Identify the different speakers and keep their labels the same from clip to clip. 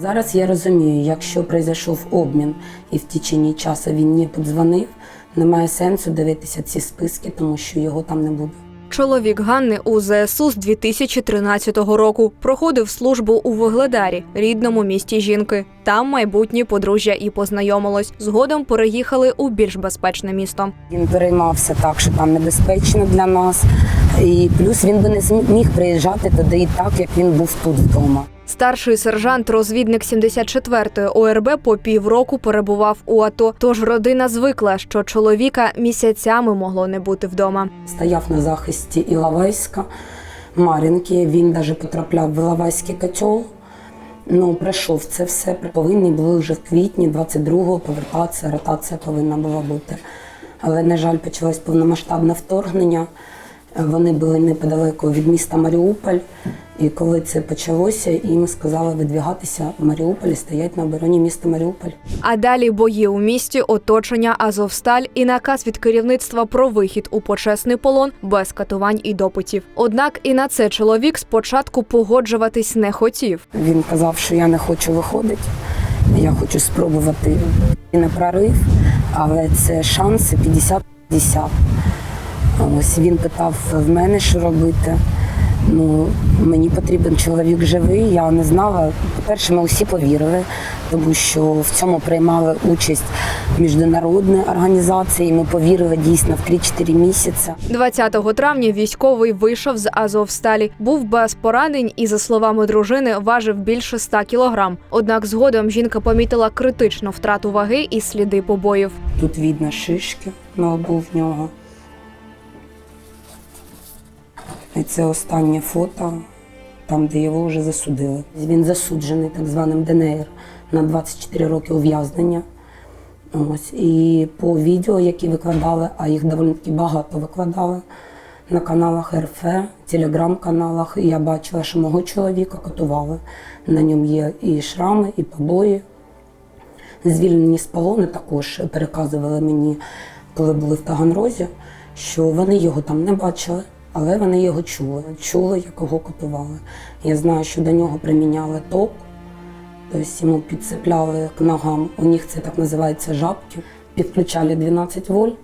Speaker 1: Зараз я розумію, якщо пройшов обмін і в течение часу він не подзвонив, немає сенсу дивитися ці списки, тому що його там не буде.
Speaker 2: Чоловік Ганни у ЗСУ з 2013 року проходив службу у Вугледарі, рідному місті жінки. Там майбутнє подружжя і познайомилось. Згодом переїхали у більш безпечне місто.
Speaker 1: Він переймався так, що там небезпечно для нас. І плюс він би не зміг приїжджати туди і так, як він був тут вдома.
Speaker 2: Старший сержант, розвідник 74-ї ОРБ по півроку перебував у АТО. Тож родина звикла, що чоловіка місяцями могло не бути вдома.
Speaker 1: Стояв на захисті Іловайська, Мар'їнки. Він навіть потрапляв в Іловайський котел. Ну, пройшов це все. Повинні були вже в квітні 22-го повертатися, ротація повинна була бути. Але, на жаль, почалось повномасштабне вторгнення. Вони були неподалеку від міста Маріуполь. І коли це почалося, їм сказали видвігатися в Маріуполь і стоять на обороні міста Маріуполь.
Speaker 2: А далі бої у місті, оточення Азовсталь і наказ від керівництва про вихід у почесний полон без катувань і допитів. Однак і на це чоловік спочатку погоджуватись не хотів.
Speaker 1: Він казав, що я не хочу виходити, я хочу спробувати і на прорив, але це шанси 50-50. Ось він питав в мене, що робити. Ну, мені потрібен чоловік живий. Я не знала. По-перше, ми усі повірили, тому що в цьому приймали участь міжнародні організації. Ми повірили дійсно в 3-4 місяці.
Speaker 2: 20 травня військовий вийшов з Азовсталі, був без поранень і, за словами дружини, важив більше 100 кілограм. Однак згодом жінка помітила критичну втрату ваги і сліди побоїв.
Speaker 1: Тут видно шишки на лбу в нього. І це останнє фото, там, де його вже засудили. Він засуджений так званим ДНР на 24 роки ув'язнення. Ось. І по відео, які викладали, а їх доволі таки багато викладали на каналах РФ, телеграм-каналах. Я бачила, що мого чоловіка катували. На ньому є і шрами, і побої. Звільнені з полону також переказували мені, коли були в Таганрозі, що вони його там не бачили, але вони його чули. Чули, як його катували. Я знаю, що до нього приміняли ток, тобто йому підцепляли к ногам, у них це так називається жабки, підключали 12 вольт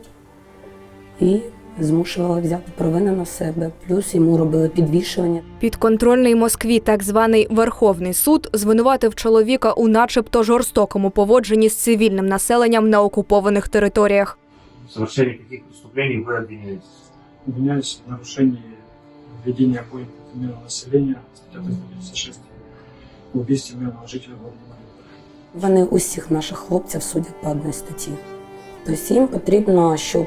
Speaker 1: і змушували взяти провину на себе. Плюс йому робили підвішування.
Speaker 2: Підконтрольний Москві, так званий Верховний суд, звинуватив чоловіка у начебто жорстокому поводженні з цивільним населенням на окупованих територіях.
Speaker 3: В совершении каких преступлений?
Speaker 4: Обвиняюсь в нарушении ведения боя против мирного населения, статья 396, в убийстве мирного жителя города Мариуполя.
Speaker 1: Вони усіх наших хлопців судять по одній статті. Тобто їм потрібно, щоб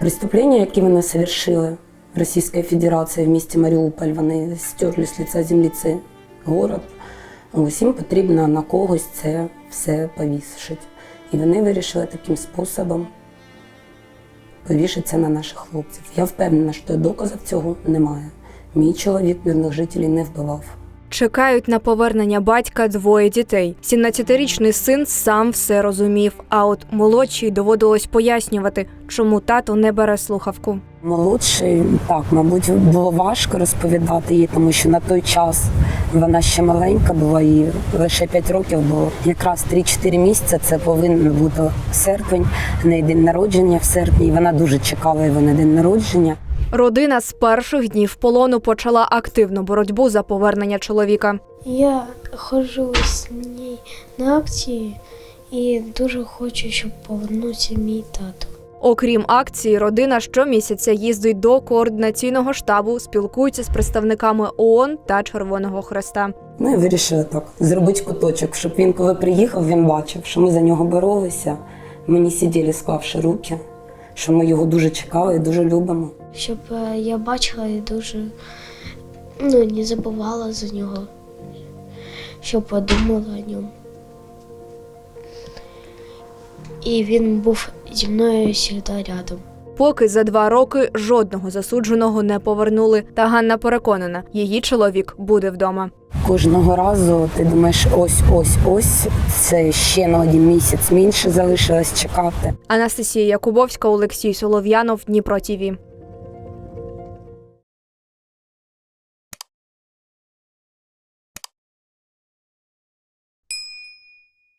Speaker 1: преступлення, які вони совершили в Російській Федерації в місті Маріуполь, вони стерли з лиця землі цей город. Їм потрібно на когось це все повісити. І вони вирішили таким способом повішатися на наших хлопців. Я впевнена, що доказів цього немає. Мій чоловік мирних жителів не вбивав.
Speaker 2: Чекають на повернення батька двоє дітей. 17-річний син сам все розумів. А от молодшій доводилось пояснювати, чому тато не бере слухавку.
Speaker 1: Молодший, так, мабуть, було важко розповідати їй, тому що на той час вона ще маленька була, їй лише 5 років було. Якраз 3-4 місяці це повинен бути серпень, в неї день народження в серпні. І вона дуже чекала його на день народження.
Speaker 2: Родина з перших днів полону почала активну боротьбу за повернення чоловіка.
Speaker 5: Я ходжу з нею на акції і дуже хочу, щоб повернувся мій тато.
Speaker 2: Окрім акції, родина щомісяця їздить до координаційного штабу, спілкується з представниками ООН та Червоного Хреста.
Speaker 1: Ми вирішили так зробити куточок, щоб він, коли приїхав, він бачив, що ми за нього боролися. Ми не сиділи, склавши руки, що ми його дуже чекали і дуже любимо.
Speaker 5: Щоб е, я бачила і дуже ну, не забувала за нього, щоб подумала о ньому. І він був зі мною завжди рядом.
Speaker 2: Поки за два роки жодного засудженого не повернули. Та Ганна переконана, її чоловік буде вдома.
Speaker 1: Кожного разу ти думаєш, ось, ось, ось. Це ще на один місяць менше залишилось чекати.
Speaker 2: Анастасія Якубовська, Олексій Солов'янов, Дніпро ТІВІ.